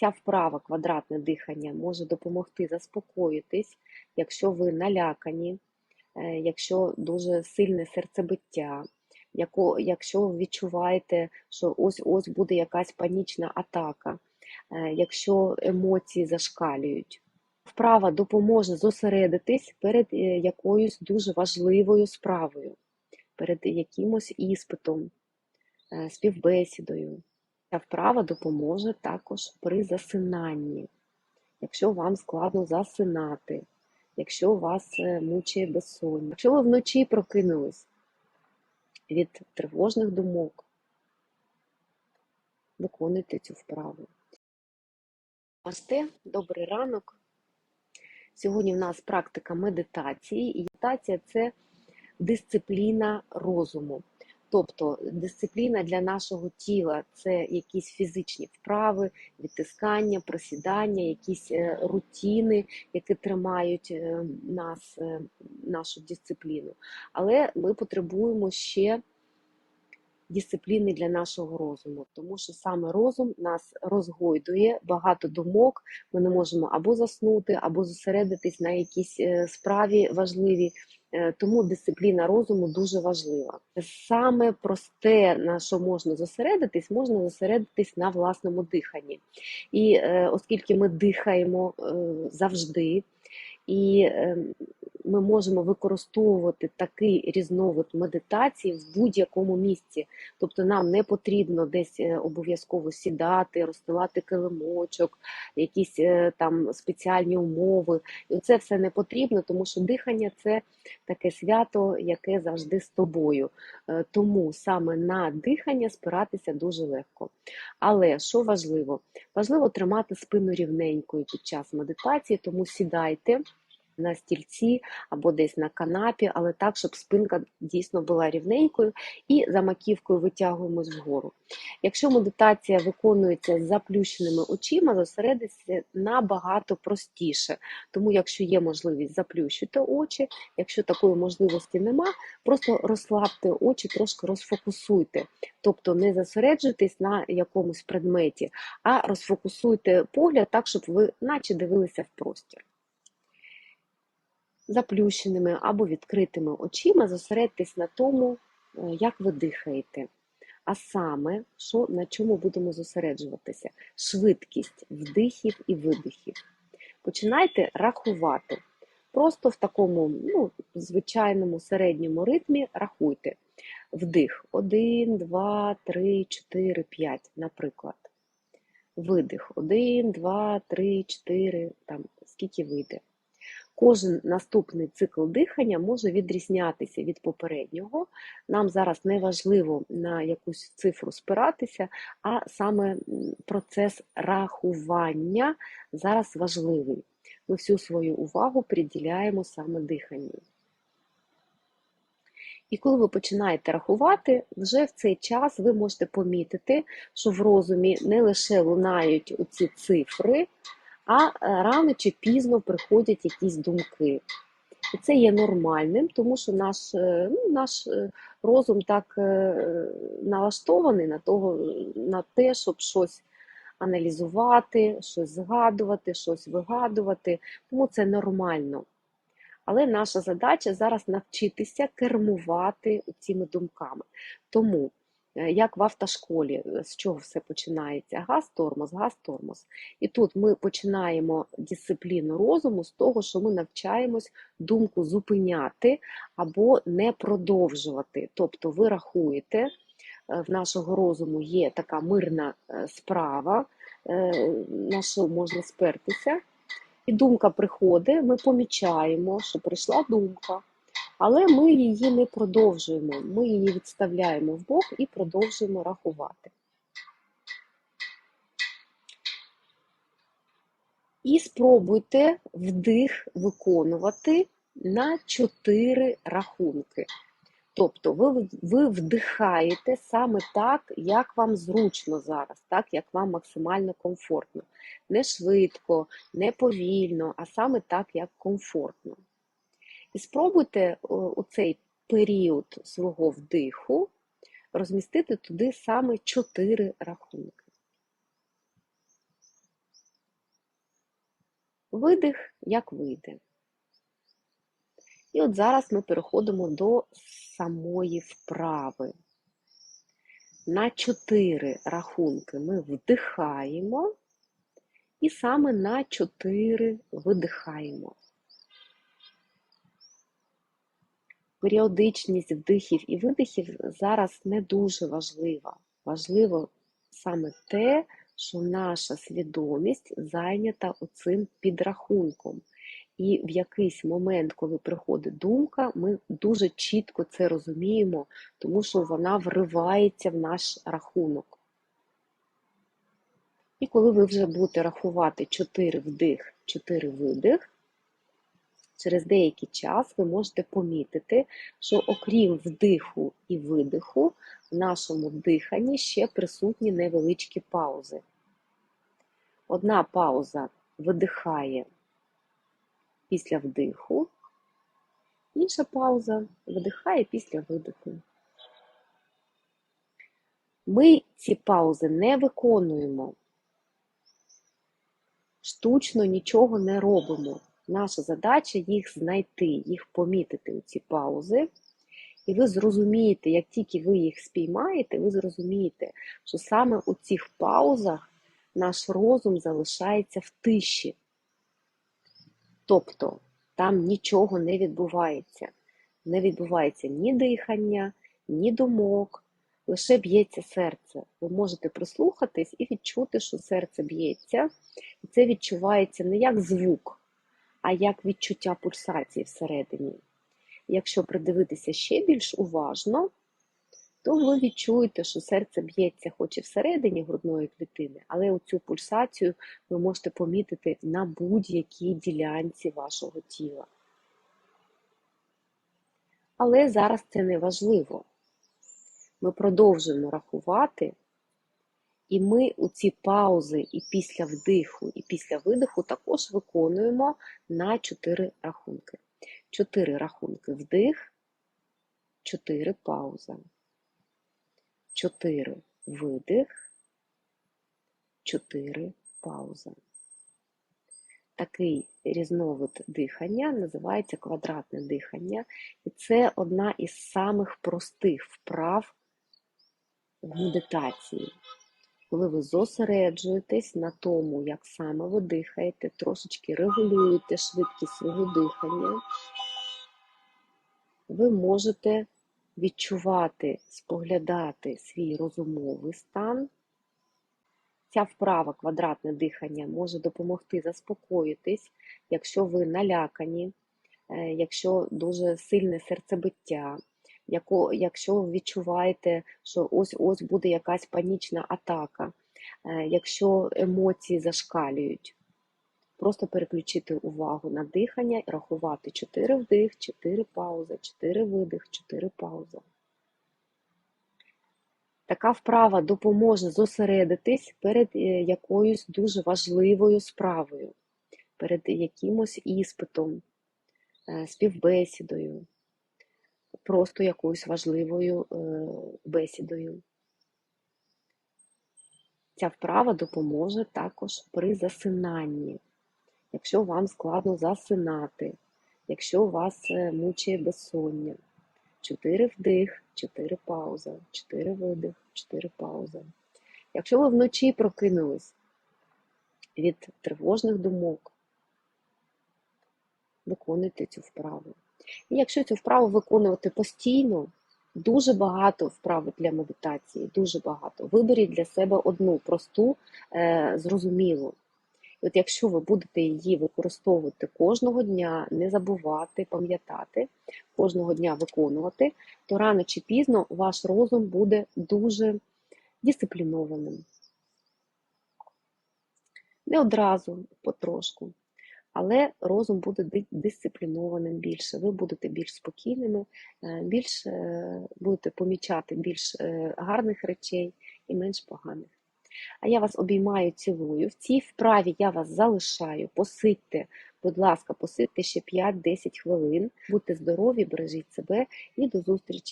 Ця вправа квадратне дихання може допомогти заспокоїтись, якщо ви налякані, е, якщо дуже сильне серцебиття, якщо відчуваєте, що ось ось буде якась панічна атака, е, якщо емоції зашкалюють. Вправа допоможе зосередитись перед е, якоюсь дуже важливою справою, перед якимось іспитом, співбесідою. Ця вправа допоможе також при засинанні. Якщо вам складно засинати, якщо вас е, мучає безсоння, якщо ви вночі прокинулись від тривожних думок, виконуйте цю вправу. Масте, добрий ранок. Сьогодні в нас практика медитації, і медитація це дисципліна розуму. Тобто дисципліна для нашого тіла це якісь фізичні вправи, відтискання, просідання, якісь е, рутини, які тримають е, нас, е, нашу дисципліну. Але ми потребуємо ще дисципліни для нашого розуму, тому що саме розум нас розгойдує, багато думок, ми не можемо або заснути, або зосередитись на якійсь справі важливій. Е, Тому дисципліна розуму дуже важлива. Саме просте, на що можна зосередитись, можна зосередитись на власному диханні. І е, оскільки ми дихаємо е, завжди, і е, ми можемо використовувати такий різновид медитації в будь-якому місці. Тобто нам не потрібно десь е, обов'язково сідати, розстилати килимочок, якісь е, там спеціальні умови. І це все не потрібно, тому що дихання це таке свято, яке завжди з тобою. Е, Тому саме на дихання спиратися дуже легко. Але що важливо? Важливо тримати спину рівненькою під час медитації, тому сідайте на стільці або десь на канапі, але так, щоб спинка дійсно була рівненькою, і за маківкою витягуємось вгору. Якщо медитація виконується з заплющеними очима, зосередитися набагато простіше. Тому, якщо є можливість, заплющуйте очі. Якщо такої можливості нема, просто розслабте очі, трошки розфокусуйте. Тобто не зосереджуйтесь на якомусь предметі, а розфокусуйте погляд так, щоб ви наче дивилися в простір заплющеними або відкритими очима зосередьтесь на тому, е, як ви дихаєте. А саме, що, на чому будемо зосереджуватися? Швидкість вдихів і видихів. Починайте рахувати. Просто в такому ну, звичайному середньому ритмі рахуйте. Вдих 1, 2, 3, 4, 5, наприклад. Видих 1, 2, 3, 4, там скільки вийде. Кожен наступний цикл дихання може відрізнятися від попереднього. Нам зараз не важливо на якусь цифру спиратися, а саме процес рахування зараз важливий. Ми всю свою увагу приділяємо саме диханню. І коли ви починаєте рахувати, вже в цей час ви можете помітити, що в розумі не лише лунають оці цифри, а е, рано чи пізно приходять якісь думки. І це є нормальним, тому що наш е, ну, наш е, розум так налаштований на того, на те, щоб щось аналізувати, щось згадувати, щось вигадувати. Тому це нормально. Але наша задача зараз навчитися кермувати цими думками. Тому як в автошколі, е, з чого все починається? Газ, тормоз, газ, тормоз. І тут ми починаємо дисципліну розуму з того, що ми навчаємось думку зупиняти або не продовжувати. Тобто ви рахуєте, е, в нашого розуму є така мирна справа, на що можна спертися. І думка приходить, ми помічаємо, що прийшла думка. Але ми її не продовжуємо, ми її відставляємо в бок і продовжуємо рахувати. І спробуйте вдих виконувати на 4 рахунки. Тобто ви ви вдихаєте саме так, як вам зручно зараз, так, як вам максимально комфортно. Не швидко, не повільно, а саме так, як комфортно. І спробуйте у цей період свого вдиху розмістити туди саме чотири рахунки. видих, як вийде. І от зараз ми переходимо до самої вправи. На 4 рахунки ми вдихаємо, і саме на 4 видихаємо. Періодичність вдихів і видихів зараз не дуже важлива. Важливо саме те, що наша свідомість зайнята оцим підрахунком. І в якийсь момент, коли приходить думка, ми дуже чітко це розуміємо, тому що вона вривається в наш рахунок. І коли ви вже будете рахувати 4 вдих, 4 видих, через деякий час ви можете помітити, що окрім вдиху і видиху, в нашому диханні ще присутні невеличкі паузи. Одна пауза видихає після вдиху, інша пауза видихає після видиху. Ми ці паузи не виконуємо, штучно нічого не робимо. Наша задача їх знайти, їх помітити у ці паузи. І ви зрозумієте, як тільки ви їх спіймаєте, ви зрозумієте, що саме у цих паузах наш розум залишається в тиші. Тобто там нічого не відбувається. Не відбувається ні дихання, ні думок, лише б'ється серце. Ви можете прислухатись і відчути, що серце б'ється, і це відчувається не як звук, а як відчуття пульсації всередині. Якщо придивитися ще більш уважно, то ви відчуєте, що серце б'ється хоч і всередині грудної клітини, але оцю пульсацію ви можете помітити на будь-якій ділянці вашого тіла. Але зараз це не важливо. Ми продовжуємо рахувати, і ми у ці паузи і після вдиху, і після видиху також виконуємо на 4 рахунки. 4 рахунки вдих, 4 пауза. 4 видих, 4 пауза. Такий різновид дихання називається квадратне дихання, і це одна із самих простих вправ в медитації. Коли ви зосереджуєтесь на тому, як саме ви дихаєте, трошечки регулюєте швидкість свого дихання, ви можете відчувати, споглядати свій розумовий стан. Ця вправа квадратне дихання може допомогти заспокоїтись, якщо ви налякані, е, якщо дуже сильне серцебиття, якщо ви відчуваєте, що ось-ось буде якась панічна атака, е, якщо емоції зашкалюють. Просто переключити увагу на дихання і рахувати 4 вдих, 4 пауза, 4 видих, 4 пауза. Така вправа допоможе зосередитись перед е, якоюсь дуже важливою справою, перед якимось іспитом, е, співбесідою, просто якоюсь важливою е, бесідою. Ця вправа допоможе також при засинанні. Якщо вам складно засинати, якщо вас мучає безсоння, 4 вдих, 4 пауза, 4 видих, 4 пауза. Якщо ви вночі прокинулись від тривожних думок, виконуйте цю вправу. І якщо цю вправу виконувати постійно, дуже багато вправ для медитації, дуже багато. Виберіть для себе одну просту, е, зрозумілу. От якщо ви будете її використовувати кожного дня, не забувати, пам'ятати, кожного дня виконувати, то рано чи пізно ваш розум буде дуже дисциплінованим. Не одразу, потрошку, але розум буде дисциплінованим більше. Ви будете більш спокійними, е, більш е, будете помічати більш е, гарних речей і менш поганих. А я вас обіймаю, цілую. В цій вправі я вас залишаю. Посидьте, будь ласка, посидьте ще 5-10 хвилин. Будьте здорові, бережіть себе і до зустрічі!